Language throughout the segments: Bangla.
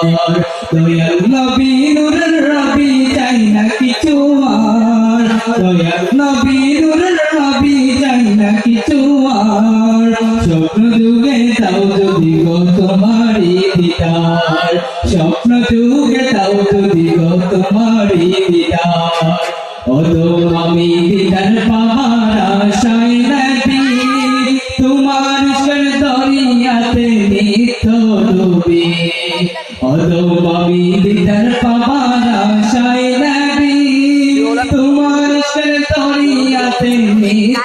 দয়াল নবী নূরের রবি চাই না কিছু আর দয়াল নবী নূরের রবি চাই না কিছু আর স্বপ্ন যুগে তাও যদি গো তোমারই ওদো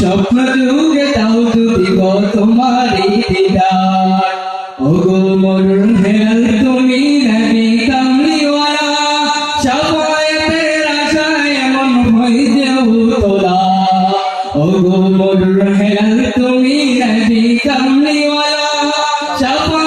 স্বপ্ন যুগে তাও যদি গো তোমারি দিদার। ওগো মরুন হেল তুমি নবী কামলিওয়ালা? সবাইতের আশায় এমন হই দেও তোলা। ওগো মরুন হেল তুমি নবী কামলিওয়ালা? সবাইতের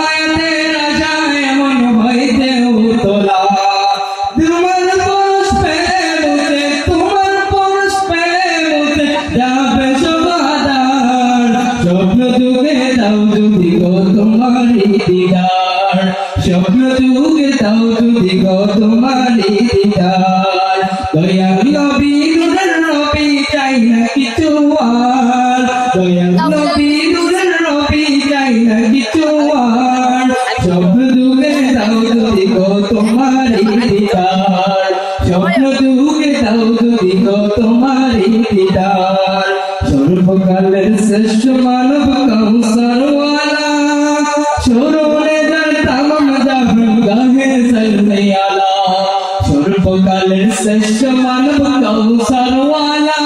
দিদার স্বপ্ন যুগে দাও যদি গো তোমারি দিদার দয়াল নবী নূরের নবী চাই না কিছু আর দয়াল নবী নূরের নবী চাই না কিছু আর স্বপ্ন যুগে দাও যদি গো তোমারি দিদার স্বপ্ন যুগে দাও যদি গো তোমারি দিদার সর্বকালের শ্রেষ্ঠ মানব কৌসরওয়ালা সরোরে যার তামাম জাহান গাহে সরনে আলা। সর্বকালের শ্রেষ্ঠ মানব কৌসরওয়ালা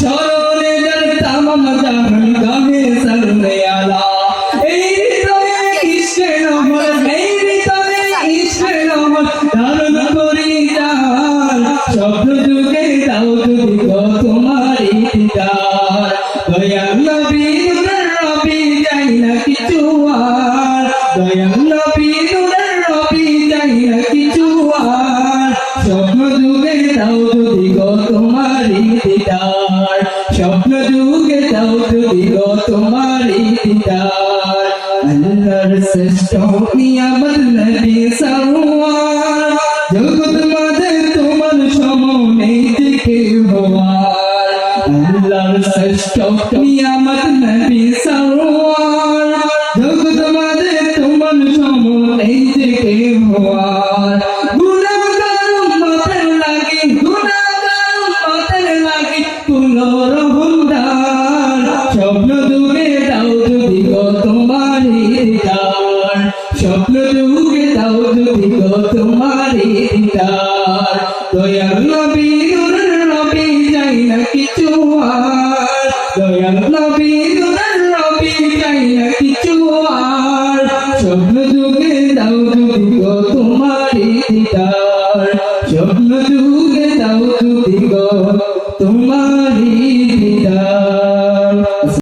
সরোরে যার তামাম জাহান গাহে সরনে আলা। এই হৃদয়ে ইশকে নহর এই হৃদয়ে ইশকে নহর ধারণ করি যার। স্বপ্ন যুগে দাও যদি তোমারি দয়াল নবী দয়াল নবী নূরের রবি যাই না কিছু আর। স্বপ্ন যুগে দাও যদি গো তোমারি দিদার পারি দিদার নবী নুর নবী কিছু আর। দয়াল নবী নুর নবী কিছু আর। স্বপ্ন যুগে দাও যুগ তোমারি দিদার স্বপ্ন